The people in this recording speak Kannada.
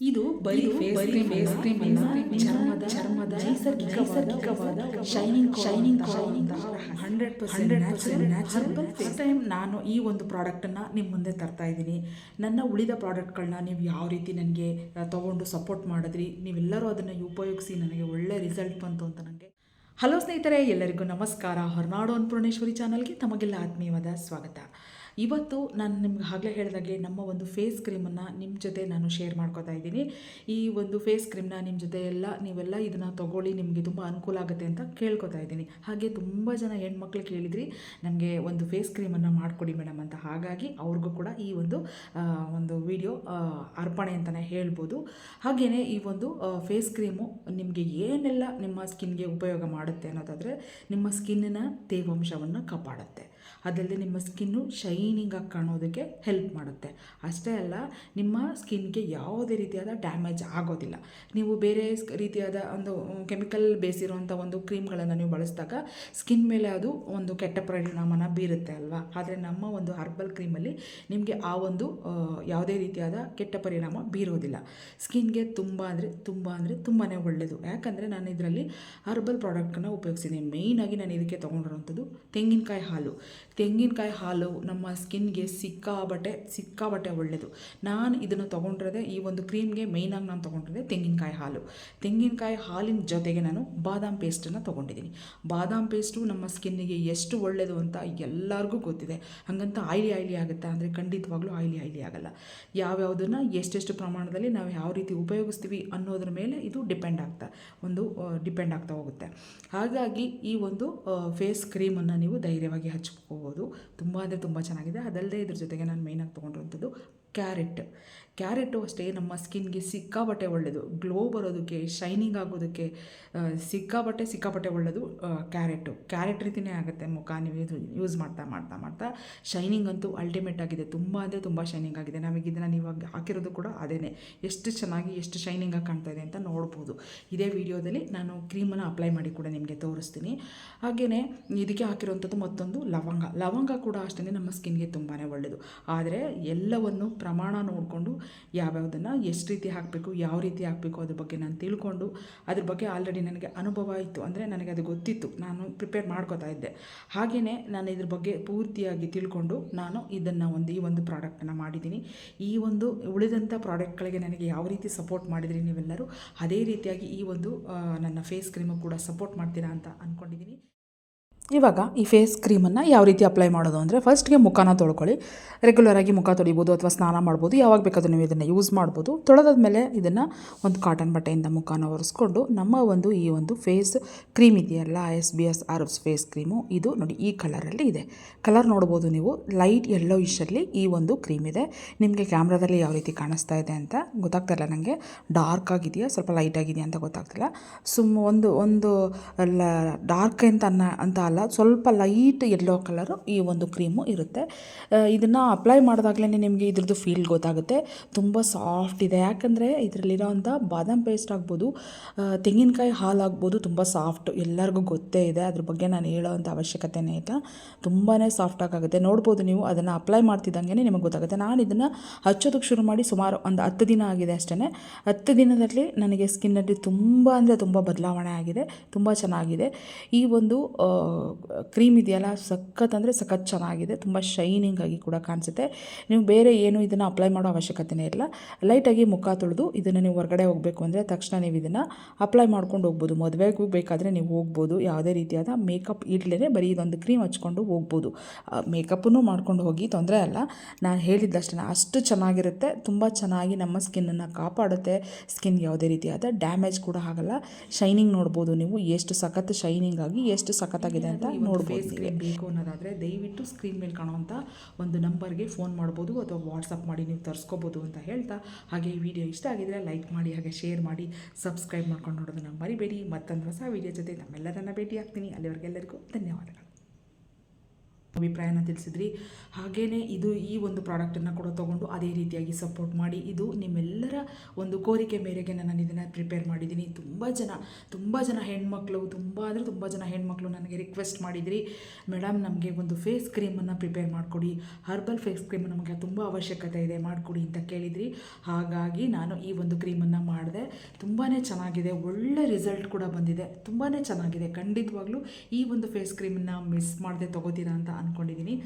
ಇದು ಬರೀ ಫೇಸ್ ಕ್ರೀಮ್ ಫೇಸ್ ಕ್ರೀಮ್ ಅಲ್ಲ. ಚರ್ಮದ ಚರ್ಮದ ನೈಸರ್ಗಿಕವಾದ shining shining shining hundred percent natural first time ನಾನು ಈ ಒಂದು ಪ್ರಾಡಕ್ಟನ್ನು ನಿಮ್ಮ ಮುಂದೆ ತರ್ತಾ ಇದ್ದೀನಿ. ನನ್ನ ಉಳಿದ ಪ್ರಾಡಕ್ಟ್ಗಳನ್ನ ನೀವು ಯಾವ ರೀತಿ ನನಗೆ ತೊಗೊಂಡು ಸಪೋರ್ಟ್ ಮಾಡಿದ್ರಿ ನೀವೆಲ್ಲರೂ ಅದನ್ನು ಉಪಯೋಗಿಸಿ ನನಗೆ ಒಳ್ಳೆ ರಿಸಲ್ಟ್ ಬಂತು ಅಂತ ನನಗೆ ಹಲೋ ಸ್ನೇಹಿತರೆ ಎಲ್ಲರಿಗೂ ನಮಸ್ಕಾರ. ಹೊರನಾಡು ಅನ್ಪೂರ್ಣೇಶ್ವರಿ ಚಾನಲ್ಗೆ ತಮಗೆಲ್ಲ ಆತ್ಮೀಯವಾದ ಸ್ವಾಗತ. ಇವತ್ತು ನಾನು ನಿಮ್ಗೆ ಆಗಲೇ ಹೇಳಿದಾಗೆ ನಮ್ಮ ಒಂದು ಫೇಸ್ ಕ್ರೀಮನ್ನು ನಿಮ್ಮ ಜೊತೆ ನಾನು ಶೇರ್ ಮಾಡ್ಕೋತಾ ಇದ್ದೀನಿ. ಈ ಒಂದು ಫೇಸ್ ಕ್ರೀಮ್ನ ನಿಮ್ಮ ಜೊತೆ ಎಲ್ಲ ನೀವೆಲ್ಲ ಇದನ್ನು ತೊಗೊಳ್ಳಿ, ನಿಮಗೆ ತುಂಬ ಅನುಕೂಲ ಆಗುತ್ತೆ ಅಂತ ಕೇಳ್ಕೊತಾ ಇದ್ದೀನಿ. ಹಾಗೆ ತುಂಬ ಜನ ಹೆಣ್ಮಕ್ಳು ಕೇಳಿದ್ರಿ, ನನಗೆ ಒಂದು ಫೇಸ್ ಕ್ರೀಮನ್ನು ಮಾಡಿಕೊಡಿ ಮೇಡಮ್ ಅಂತ. ಹಾಗಾಗಿ ಅವ್ರಿಗೂ ಕೂಡ ಈ ಒಂದು ಒಂದು ವಿಡಿಯೋ ಅರ್ಪಣೆ ಅಂತಲೇ ಹೇಳ್ಬೋದು. ಹಾಗೆಯೇ ಈ ಒಂದು ಫೇಸ್ ಕ್ರೀಮು ನಿಮಗೆ ಏನೆಲ್ಲ ನಿಮ್ಮ ಸ್ಕಿನ್ಗೆ ಉಪಯೋಗ ಮಾಡುತ್ತೆ ಅನ್ನೋದಾದರೆ ನಿಮ್ಮ ಸ್ಕಿನ್ನಿನ ತೇವಾಂಶವನ್ನು ಕಾಪಾಡುತ್ತೆ. ಅದಲ್ಲದೆ ನಿಮ್ಮ ಸ್ಕಿನ್ನು ಶೈನಿಂಗಾಗಿ ಕಾಣೋದಕ್ಕೆ ಹೆಲ್ಪ್ ಮಾಡುತ್ತೆ. ಅಷ್ಟೇ ಅಲ್ಲ, ನಿಮ್ಮ ಸ್ಕಿನ್ಗೆ ಯಾವುದೇ ರೀತಿಯಾದ ಡ್ಯಾಮೇಜ್ ಆಗೋದಿಲ್ಲ. ನೀವು ಬೇರೆ ರೀತಿಯಾದ ಒಂದು ಕೆಮಿಕಲ್ ಬೇಸಿರುವಂಥ ಒಂದು ಕ್ರೀಮ್ಗಳನ್ನು ನೀವು ಬಳಸಿದಾಗ ಸ್ಕಿನ್ ಮೇಲೆ ಅದು ಒಂದು ಕೆಟ್ಟ ಪರಿಣಾಮನ ಬೀರುತ್ತೆ ಅಲ್ವಾ? ಆದರೆ ನಮ್ಮ ಒಂದು ಹರ್ಬಲ್ ಕ್ರೀಮಲ್ಲಿ ನಿಮಗೆ ಆ ಒಂದು ಯಾವುದೇ ರೀತಿಯಾದ ಕೆಟ್ಟ ಪರಿಣಾಮ ಬೀರೋದಿಲ್ಲ. ಸ್ಕಿನ್ಗೆ ತುಂಬ ಅಂದರೆ ತುಂಬ ಅಂದರೆ ತುಂಬಾ ಒಳ್ಳೆಯದು ಯಾಕಂದರೆ ನಾನು ಇದರಲ್ಲಿ ಹರ್ಬಲ್ ಪ್ರಾಡಕ್ಟನ್ನು ಉಪಯೋಗಿಸಿದ್ದೀನಿ. ಮೇಯ್ನಾಗಿ ನಾನು ಇದಕ್ಕೆ ತೊಗೊಂಡಿರೋಂಥದ್ದು ತೆಂಗಿನಕಾಯಿ ಹಾಲು. ತೆಂಗಿನಕಾಯಿ ಹಾಲು ನಮ್ಮ ಸ್ಕಿನ್ಗೆ ಸಿಕ್ಕಾಬಟ್ಟೆ ಸಿಕ್ಕಾಬಟ್ಟೆ ಒಳ್ಳೆಯದು ನಾನು ಇದನ್ನು ತೊಗೊಂಡಿರೋದೆ ಈ ಒಂದು ಕ್ರೀಮ್ಗೆ ಮೇಯ್ನಾಗಿ ನಾನು ತೊಗೊಂಡಿರೋದೆ ತೆಂಗಿನಕಾಯಿ ಹಾಲು. ತೆಂಗಿನಕಾಯಿ ಹಾಲಿನ ಜೊತೆಗೆ ನಾನು ಬಾದಾಮ್ ಪೇಸ್ಟನ್ನು ತೊಗೊಂಡಿದ್ದೀನಿ. ಬಾದಾಮ್ ಪೇಸ್ಟು ನಮ್ಮ ಸ್ಕಿನ್ನಿಗೆ ಎಷ್ಟು ಒಳ್ಳೆಯದು ಅಂತ ಎಲ್ಲರಿಗೂ ಗೊತ್ತಿದೆ. ಹಾಗಂತ ಆಯ್ಲಿ ಆಯ್ಲಿ ಆಗುತ್ತಾ ಅಂದರೆ ಖಂಡಿತವಾಗ್ಲೂ ಆಯ್ಲಿ ಆಯ್ಲಿ ಆಗಲ್ಲ. ಯಾವ್ಯಾವುದನ್ನು ಎಷ್ಟೆಷ್ಟು ಪ್ರಮಾಣದಲ್ಲಿ ನಾವು ಯಾವ ರೀತಿ ಉಪಯೋಗಿಸ್ತೀವಿ ಅನ್ನೋದ್ರ ಮೇಲೆ ಇದು ಡಿಪೆಂಡ್ ಆಗ್ತಾ, ಒಂದು, ಡಿಪೆಂಡ್ ಆಗ್ತಾ ಹೋಗುತ್ತೆ. ಹಾಗಾಗಿ ಈ ಒಂದು ಫೇಸ್ ಕ್ರೀಮನ್ನು ನೀವು ಧೈರ್ಯವಾಗಿ ಹಚ್ಕೋಬೋದು ತುಂಬ ಅಂದರೆ ತುಂಬ ಚೆನ್ನಾಗಿದೆ. ಅದಲ್ಲದೆ ಇದ್ರ ಜೊತೆಗೆ ನಾನು ಮೇಯ್ನಾಗಿ ತೊಗೊಂಡಿರುವಂಥದ್ದು ಕ್ಯಾರೆಟ್. ಕ್ಯಾರೆಟು ಅಷ್ಟೇ ನಮ್ಮ ಸ್ಕಿನ್ಗೆ ಸಿಕ್ಕಾಬಟ್ಟೆ ಒಳ್ಳೆಯದು ಗ್ಲೋ ಬರೋದಕ್ಕೆ, ಶೈನಿಂಗ್ ಆಗೋದಕ್ಕೆ ಸಿಕ್ಕಾಬಟ್ಟೆ ಸಿಕ್ಕಾಬಟ್ಟೆ ಒಳ್ಳೆಯದು ಕ್ಯಾರೆಟು. ಕ್ಯಾರೆಟ್ ರೀತಿಯೇ ಆಗುತ್ತೆ ಮುಖ. ನೀವು ಇದು ಯೂಸ್ ಮಾಡ್ತಾ ಮಾಡ್ತಾ ಮಾಡ್ತಾ ಶೈನಿಂಗ್ ಅಂತೂ ಅಲ್ಟಿಮೇಟ್ ಆಗಿದೆ. ತುಂಬ ಅಂದರೆ ತುಂಬ ಶೈನಿಂಗ್ ಆಗಿದೆ. ನಮಗೆ ಇದನ್ನು ನೀವು ಹಾಕಿರೋದು ಕೂಡ ಅದೇ ಎಷ್ಟು ಚೆನ್ನಾಗಿ, ಎಷ್ಟು ಶೈನಿಂಗಾಗಿ ಕಾಣ್ತಾ ಇದೆ ಅಂತ ನೋಡ್ಬೋದು. ಇದೇ ವಿಡಿಯೋದಲ್ಲಿ ನಾನು ಕ್ರೀಮನ್ನು ಅಪ್ಲೈ ಮಾಡಿ ಕೂಡ ನಿಮಗೆ ತೋರಿಸ್ತೀನಿ. ಹಾಗೆಯೇ ಇದಕ್ಕೆ ಹಾಕಿರೋವಂಥದ್ದು ಮತ್ತೊಂದು ಲವಂಗ. ಲವಂಗ ಕೂಡ ಅಷ್ಟೇ ನಮ್ಮ ಸ್ಕಿನ್ಗೆ ತುಂಬಾ ಒಳ್ಳೆಯದು ಆದರೆ ಎಲ್ಲವನ್ನು ಪ್ರಮಾಣ ನೋಡಿಕೊಂಡು ಯಾವ್ಯಾವುದನ್ನು ಎಷ್ಟು ರೀತಿ ಹಾಕಬೇಕು, ಯಾವ ರೀತಿ ಹಾಕಬೇಕು ಅದ್ರ ಬಗ್ಗೆ ನಾನು ತಿಳ್ಕೊಂಡು ಅದ್ರ ಬಗ್ಗೆ ಆಲ್ರೆಡಿ ನನಗೆ ಅನುಭವ ಇತ್ತು. ಅಂದರೆ ನನಗೆ ಅದು ಗೊತ್ತಿತ್ತು. ನಾನು ಪ್ರಿಪೇರ್ ಮಾಡ್ಕೋತಾ ಇದ್ದೆ. ಹಾಗೆಯೇ ನಾನು ಇದ್ರ ಬಗ್ಗೆ ಪೂರ್ತಿಯಾಗಿ ತಿಳ್ಕೊಂಡು ನಾನು ಇದನ್ನು ಒಂದು, ಈ ಒಂದು ಪ್ರಾಡಕ್ಟನ್ನು ಮಾಡಿದ್ದೀನಿ. ಈ ಒಂದು ಉಳಿದಂಥ ಪ್ರಾಡಕ್ಟ್ಗಳಿಗೆ ನನಗೆ ಯಾವ ರೀತಿ ಸಪೋರ್ಟ್ ಮಾಡಿದ್ರಿ ನೀವೆಲ್ಲರೂ, ಅದೇ ರೀತಿಯಾಗಿ ಈ ಒಂದು ನನ್ನ ಫೇಸ್ ಕ್ರೀಮು ಕೂಡ ಸಪೋರ್ಟ್ ಮಾಡ್ತೀರಾ ಅಂತ ಅಂದ್ಕೊಂಡಿದ್ದೀನಿ ಇವಾಗ ಈ ಫೇಸ್ ಕ್ರೀಮನ್ನು ಯಾವ ರೀತಿ ಅಪ್ಲೈ ಮಾಡೋದು ಅಂದರೆ ಫಸ್ಟ್ಗೆ ಮುಖನ ತೊಳ್ಕೊಳ್ಳಿ. ರೆಗ್ಯುಲರಾಗಿ ಮುಖ ತೊಳಿಬೋದು ಅಥವಾ ಸ್ನಾನ ಮಾಡ್ಬೋದು. ಯಾವಾಗ ಬೇಕಾದರೂ ನೀವು ಇದನ್ನು ಯೂಸ್ ಮಾಡ್ಬೋದು. ತೊಳೆದಾದ್ಮೇಲೆ ಇದನ್ನು ಒಂದು ಕಾಟನ್ ಬಟ್ಟೆಯಿಂದ ಮುಖನ ಒರೆಸ್ಕೊಂಡು ನಮ್ಮ ಒಂದು ಈ ಒಂದು ಫೇಸ್ ಕ್ರೀಮ್ ಇದೆಯಲ್ಲ ಎಸ್ ಬಿ ಎಸ್ ಆರ್ಸ್ ಫೇಸ್ ಕ್ರೀಮು, ಇದು ನೋಡಿ ಈ ಕಲರಲ್ಲಿ ಇದೆ. ಕಲರ್ ನೋಡ್ಬೋದು ನೀವು. ಲೈಟ್ ಯೆಲ್ಲೋ ಇಶಲ್ಲಿ ಈ ಒಂದು ಕ್ರೀಮ್ ಇದೆ. ನಿಮಗೆ ಕ್ಯಾಮ್ರಾದಲ್ಲಿ ಯಾವ ರೀತಿ ಕಾಣಿಸ್ತಾ ಇದೆ ಅಂತ ಗೊತ್ತಾಗ್ತಾ ಇಲ್ಲ ನನಗೆ. ಡಾರ್ಕ್ ಆಗಿದೆಯಾ? ಸ್ವಲ್ಪ ಲೈಟ್ ಆಗಿದೆಯಾ ಅಂತ ಗೊತ್ತಾಗ್ತಿಲ್ಲ. ಸುಮ್ಮ ಒಂದು ಒಂದು ಡಾರ್ಕ್ ಅಂತ ಅನ್ನ, ಅಂತ ಅಲ್ಲ. ಸ್ವಲ್ಪ ಲೈಟ್ ಎಲ್ಲೋ ಕಲರು ಈ ಒಂದು ಕ್ರೀಮು ಇರುತ್ತೆ. ಇದನ್ನು ಅಪ್ಲೈ ಮಾಡಿದಾಗಲೇ ನಿಮಗೆ ಇದ್ರದ್ದು ಫೀಲ್ ಗೊತ್ತಾಗುತ್ತೆ. ತುಂಬ ಸಾಫ್ಟ್ ಇದೆ. ಯಾಕಂದರೆ ಇದರಲ್ಲಿರೋವಂಥ ಬಾದಾಮ್ ಪೇಸ್ಟ್ ಆಗ್ಬೋದು ತೆಂಗಿನಕಾಯಿ ಹಾಲು ಆಗ್ಬೋದು, ತುಂಬ ಸಾಫ್ಟ್ ಎಲ್ಲರಿಗೂ ಗೊತ್ತೇ ಇದೆ. ಅದ್ರ ಬಗ್ಗೆ ನಾನು ಹೇಳೋವಂಥ ಅವಶ್ಯಕತೆನೇ ಇಲ್ಲ. ತುಂಬಾ ಸಾಫ್ಟ್ ಆಗುತ್ತೆ ನೋಡ್ಬೋದು ನೀವು, ಅದನ್ನು ಅಪ್ಲೈ ಮಾಡ್ತಿದ್ದಂಗೆ ನಿಮಗೆ ಗೊತ್ತಾಗುತ್ತೆ. ನಾನು ಇದನ್ನು ಹಚ್ಚೋದಕ್ಕೆ ಶುರು ಮಾಡಿ ಸುಮಾರು ಒಂದು ಹತ್ತು ದಿನ ಆಗಿದೆ ಅಷ್ಟೇ ಹತ್ತು ದಿನದಲ್ಲಿ ನನಗೆ ಸ್ಕಿನ್ನಲ್ಲಿ ತುಂಬ ಅಂದರೆ ತುಂಬ ಬದಲಾವಣೆ ಆಗಿದೆ. ತುಂಬ ಚೆನ್ನಾಗಿದೆ. ಈ ಒಂದು ಕ್ರೀಮ್ ಇದೆಯಲ್ಲ, ಸಖತ್ ಅಂದರೆ ಸಖತ್ ಚೆನ್ನಾಗಿದೆ, ತುಂಬ ಶೈನಿಂಗ್ ಆಗಿ ಕೂಡ ಕಾಣಿಸುತ್ತೆ. ನೀವು ಬೇರೆ ಏನು ಇದನ್ನು ಅಪ್ಲೈ ಮಾಡೋ ಅವಶ್ಯಕತೆನೇ ಇಲ್ಲ. ಲೈಟಾಗಿ ಮುಖ ತೊಳೆದು ಇದನ್ನು ನೀವು ಹೊರಗಡೆ ಹೋಗಬೇಕು ಅಂದರೆ ತಕ್ಷಣ ನೀವು ಇದನ್ನು ಅಪ್ಲೈ ಮಾಡ್ಕೊಂಡು ಹೋಗ್ಬೋದು. ಮದುವೆಗೂ ಬೇಕಾದರೆ ನೀವು ಹೋಗ್ಬೋದು. ಯಾವುದೇ ರೀತಿಯಾದ ಮೇಕಪ್ ಇಡ್ಲೇ ಬರೀ ಇದೊಂದು ಕ್ರೀಮ್ ಹಚ್ಕೊಂಡು ಹೋಗ್ಬೋದು. ಮೇಕಪ್ಪನ್ನು ಮಾಡ್ಕೊಂಡು ಹೋಗಿ ತೊಂದರೆ ಅಲ್ಲ. ನಾನು ಹೇಳಿದ್ದಷ್ಟೇ ಅಷ್ಟು ಚೆನ್ನಾಗಿರುತ್ತೆ. ತುಂಬ ಚೆನ್ನಾಗಿ ನಮ್ಮ ಸ್ಕಿನ್ನನ್ನು ಕಾಪಾಡುತ್ತೆ. ಸ್ಕಿನ್ಗೆ ಯಾವುದೇ ರೀತಿಯಾದ ಡ್ಯಾಮೇಜ್ ಕೂಡ ಆಗಲ್ಲ. ಶೈನಿಂಗ್ ನೋಡ್ಬೋದು ನೀವು, ಎಷ್ಟು ಸಖತ್ ಶೈನಿಂಗ್ ಆಗಿ, ಎಷ್ಟು ಸಖತ್ತಾಗಿದೆ ಅಂತ ಕ್ರೀಮ್ ಬೇಕು ಅನ್ನೋದಾದರೆ ದಯವಿಟ್ಟು ಸ್ಕ್ರೀನ್ ಮೇಲೆ ಕಾಣುವಂಥ ಒಂದು ನಂಬರ್ಗೆ ಫೋನ್ ಮಾಡ್ಬೋದು ಅಥವಾ ವಾಟ್ಸಪ್ ಮಾಡಿ ನೀವು ತರಿಸ್ಕೋಬೋದು ಅಂತ ಹೇಳ್ತಾ ಹಾಗೆ ಈ ವಿಡಿಯೋ ಇಷ್ಟ ಆಗಿದ್ರೆ ಲೈಕ್ ಮಾಡಿ ಹಾಗೆ ಶೇರ್ ಮಾಡಿ ಸಬ್ಸ್ಕ್ರೈಬ್ ಮಾಡ್ಕೊಂಡು ನೋಡೋದನ್ನು ಮರಿಬೇಡಿ. ಮತ್ತೊಂದು ಹೊಸ ವಿಡಿಯೋ ಜೊತೆ ನಮ್ಮೆಲ್ಲರನ್ನ ಭೇಟಿ ಆಗ್ತೀನಿ ಅಲ್ಲಿವರೆಗೆಲ್ಲರಿಗೂ ಧನ್ಯವಾದಗಳು. ಅಭಿಪ್ರಾಯನ ತಿಳಿಸಿದ್ರಿ. ಹಾಗೆಯೇ ಇದು ಈ ಒಂದು ಪ್ರಾಡಕ್ಟನ್ನು ಕೂಡ ತೊಗೊಂಡು ಅದೇ ರೀತಿಯಾಗಿ ಸಪೋರ್ಟ್ ಮಾಡಿ ಇದು ನಿಮ್ಮೆಲ್ಲರ ಒಂದು ಕೋರಿಕೆ ಮೇರೆಗೆ ನಾನು ಇದನ್ನು ಪ್ರಿಪೇರ್ ಮಾಡಿದ್ದೀನಿ. ತುಂಬ ಜನ ತುಂಬ ಜನ ಹೆಣ್ಮಕ್ಳು, ತುಂಬ ಅಂದರೆ ತುಂಬ ಜನ ಹೆಣ್ಮಕ್ಳು ನನಗೆ ರಿಕ್ವೆಸ್ಟ್ ಮಾಡಿದ್ರಿ. ಮೇಡಮ್ ನಮಗೆ ಒಂದು ಫೇಸ್ ಕ್ರೀಮನ್ನು ಪ್ರಿಪೇರ್ ಮಾಡಿಕೊಡಿ. ಹರ್ಬಲ್ ಫೇಸ್ ಕ್ರೀಮ್ ನಮಗೆ ತುಂಬ ಅವಶ್ಯಕತೆ ಇದೆ, ಮಾಡಿಕೊಡಿ ಅಂತ ಕೇಳಿದ್ರಿ. ಹಾಗಾಗಿ ನಾನು ಈ ಒಂದು ಕ್ರೀಮನ್ನು ಮಾಡಿದೆ. ತುಂಬಾ ಚೆನ್ನಾಗಿದೆ, ಒಳ್ಳೆ ರಿಸಲ್ಟ್ ಕೂಡ ಬಂದಿದೆ. ತುಂಬಾ ಚೆನ್ನಾಗಿದೆ. ಖಂಡಿತವಾಗ್ಲೂ ಈ ಒಂದು ಫೇಸ್ ಕ್ರೀಮನ್ನು ಮಿಸ್ ಮಾಡದೆ ತೊಗೋತೀರಾ ಅಂತ ಅಂದ್ಕೊಂಡಿದ್ದೀನಿ